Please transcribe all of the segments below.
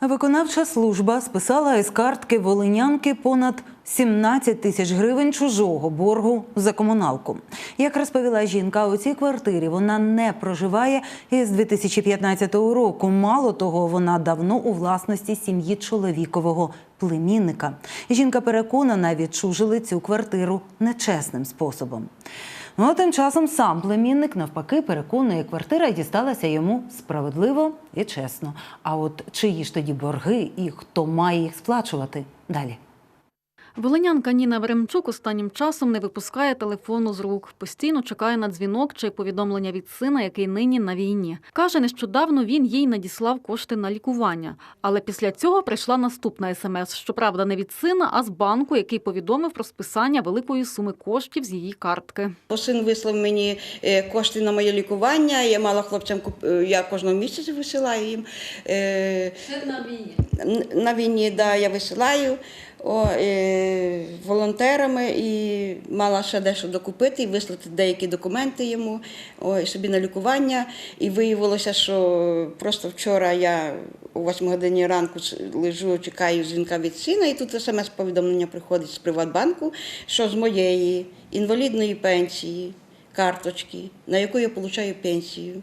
Виконавча служба списала із картки волинянки понад 17 тисяч гривень чужого боргу за комуналку. Як розповіла жінка, у цій квартирі вона не проживає із 2015 року. Мало того, вона давно у власності сім'ї чоловікового племінника. Жінка переконана, відчужили цю квартиру нечесним способом. Ну а тим часом сам племінник навпаки переконує, квартира дісталася йому справедливо і чесно. А от чиї ж тоді борги і хто має їх сплачувати? Далі. Волинянка Ніна Веремчук останнім часом не випускає телефону з рук. Постійно чекає на дзвінок чи повідомлення від сина, який нині на війні. Каже, нещодавно він їй надіслав кошти на лікування. Але після цього прийшла наступна смс. Щоправда, не від сина, а з банку, який повідомив про списання великої суми коштів з її картки. Син вислав мені е, кошти на моє лікування. Я мала хлопцям куп- е, я кожного місяця висилаю їм. Е, на війні. На війні да, я висилаю о, е, волонтерами і мала ще дещо докупити і вислати деякі документи йому о, собі на лікування. І виявилося, що просто вчора я о 8 годині ранку лежу, чекаю дзвінка від сина, і тут смс-повідомлення приходить з Приватбанку, що з моєї інвалідної пенсії, карточки, на яку я отримую пенсію.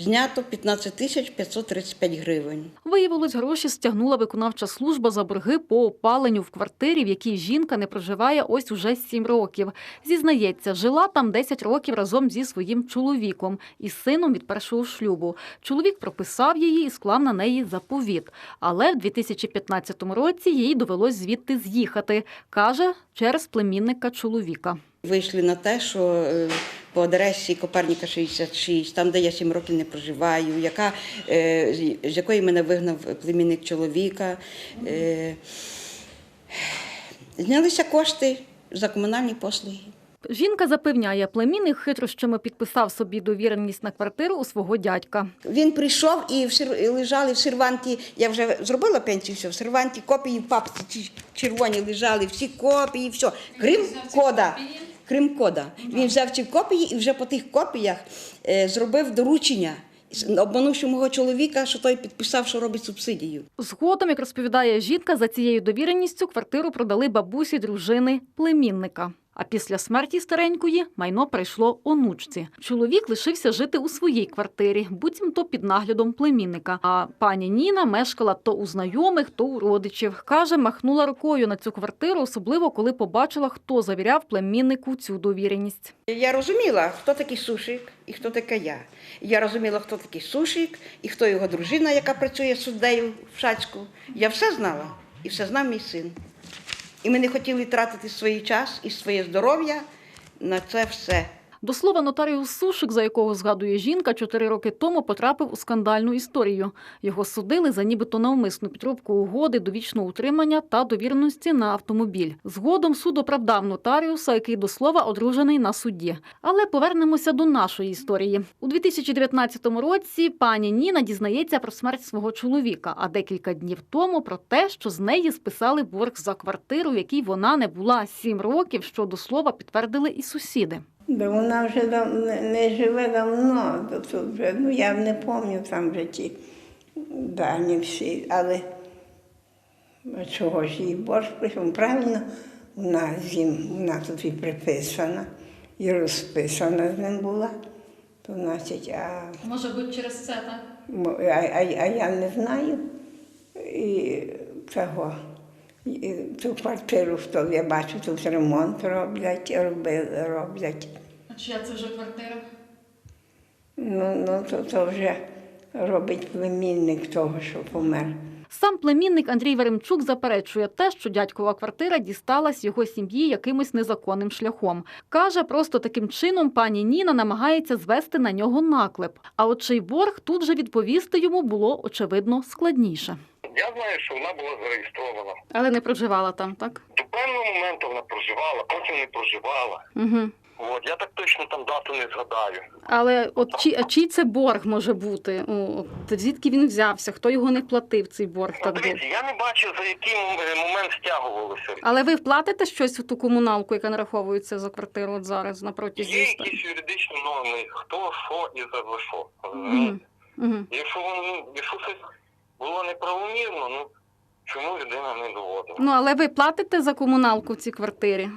Знято 15 тисяч 535 гривень. Виявилось, гроші стягнула виконавча служба за борги по опаленню в квартирі, в якій жінка не проживає ось уже сім років. Зізнається, жила там 10 років разом зі своїм чоловіком і сином від першого шлюбу. Чоловік прописав її і склав на неї заповіт. Але в 2015 році їй довелось звідти з'їхати, каже, через племінника чоловіка. Вийшли на те, що е, по адресі Коперніка 66, там, де я 7 років не проживаю, яка, е, з- з якої мене вигнав племінник чоловіка. е, Знялися кошти за комунальні послуги. Жінка запевняє, племінник хитрощами підписав собі довіреність на квартиру у свого дядька. Він прийшов і, в і лежали в серванті. Я вже зробила пенсію, все, в серванті копії в папці червоні лежали, всі копії, все. Крім кода. Крім кода. Він взяв ці копії і вже по тих копіях е, зробив доручення, обманувши мого чоловіка, що той підписав, що робить субсидію. Згодом, як розповідає жінка, за цією довіреністю квартиру продали бабусі дружини племінника. А після смерті старенької майно прийшло онучці. Чоловік лишився жити у своїй квартирі, буцімто під наглядом племінника. А пані Ніна мешкала то у знайомих, то у родичів. Каже, махнула рукою на цю квартиру, особливо коли побачила, хто завіряв племіннику цю довіреність. Я розуміла, хто такий сушик і хто така я. Я розуміла, хто такий сушик і хто його дружина, яка працює суддею в Шацьку. Я все знала і все знав мій син. І ми не хотіли тратити свій час і своє здоров'я на це все. До слова, нотаріус Сушик, за якого згадує жінка, чотири роки тому потрапив у скандальну історію. Його судили за нібито навмисну підробку угоди, довічного утримання та довіреності на автомобіль. Згодом суд оправдав нотаріуса, який до слова одружений на судді. Але повернемося до нашої історії. У 2019 році пані Ніна дізнається про смерть свого чоловіка, а декілька днів тому про те, що з неї списали борг за квартиру, в якій вона не була сім років, що до слова підтвердили і сусіди. Бо вона вже дав, не, живе давно, то тут вже, ну я не пам'ятаю там вже ті дані всі, але чого ж їй борщ прийшов? Правильно, вона, ним, вона тут і приписана, і розписана з ним була. То значить, а, Може бути через це так? а, а, а я не знаю. І цього. Цю квартиру, що я бачу, тут ремонт роблять, робили, роблять. А чия це вже квартира? Ну, ну то, то вже робить племінник того, що помер. Сам племінник Андрій Веремчук заперечує те, що дядькова квартира дісталась його сім'ї якимось незаконним шляхом. Каже, просто таким чином пані Ніна намагається звести на нього наклеп. А от чий борг тут же відповісти йому було очевидно складніше. Я знаю, що вона була зареєстрована. Але не проживала там, так? До певного моменту вона проживала, потім не проживала. Угу. От я так точно там дату не згадаю. Але от чи, а чий це борг може бути? О, звідки він взявся? Хто його не платив, цей борг Ну, так я не бачив, за який момент стягувалося. Але ви вплатите щось у ту комуналку, яка нараховується за квартиру от зараз на протязі? Є якісь юридичні норми, хто, що і за що. Угу. Якщо воно, ну, якщо щось було неправомірно, ну чому людина не доводила? Ну, але ви платите за комуналку в цій квартирі?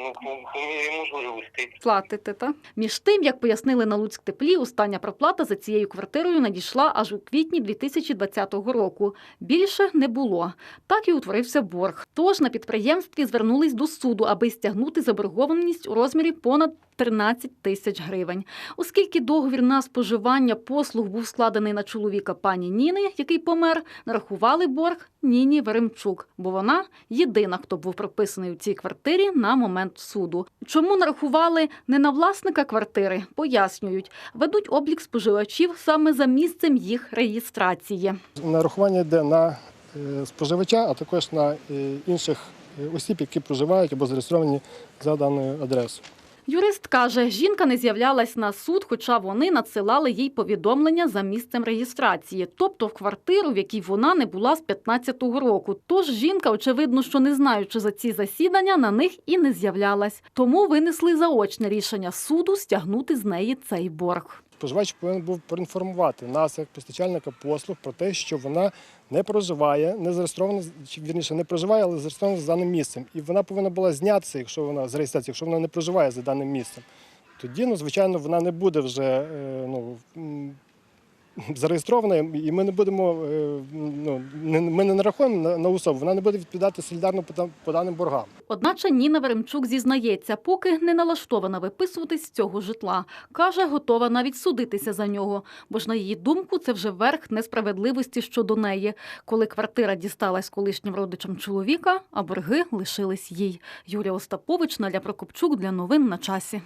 Ну, по, по мірі можливості. Платите, так? Між тим, як пояснили на Луцьк теплі, остання проплата за цією квартирою надійшла аж у квітні 2020 року. Більше не було. Так і утворився борг. Тож на підприємстві звернулись до суду, аби стягнути заборгованість у розмірі понад 13 тисяч гривень. Оскільки договір на споживання послуг був складений на чоловіка пані Ніни, який помер, нарахували борг Ніні Веремчук, бо вона єдина, хто був прописаний у цій квартирі на момент суду. Чому нарахували не на власника квартири, пояснюють. Ведуть облік споживачів саме за місцем їх реєстрації. Нарахування йде на е, споживача, а також на е, інших е, осіб, які проживають або зареєстровані за даною адресою. Юрист каже, жінка не з'являлась на суд, хоча вони надсилали їй повідомлення за місцем реєстрації, тобто в квартиру, в якій вона не була з 15-го року. Тож жінка, очевидно, що не знаючи за ці засідання, на них і не з'являлась. Тому винесли заочне рішення суду стягнути з неї цей борг. Споживач повинен був проінформувати нас, як постачальника послуг, про те, що вона не проживає, не зареєстрована, чи вірніше не проживає, але зареєстрована за даним місцем. І вона повинна була знятися, якщо вона з реєстрації, якщо вона не проживає за даним місцем. Тоді, ну, звичайно, вона не буде вже е, ну, зареєстрована, і ми не будемо, е, ну, ми не нарахуємо на, особу, вона не буде відповідати солідарно по, даним боргам. Одначе Ніна Веремчук зізнається, поки не налаштована виписуватись з цього житла. Каже, готова навіть судитися за нього, бо ж на її думку це вже верх несправедливості щодо неї, коли квартира дісталась колишнім родичам чоловіка, а борги лишились їй. Юлія Остапович, Наля Прокопчук для новин на часі.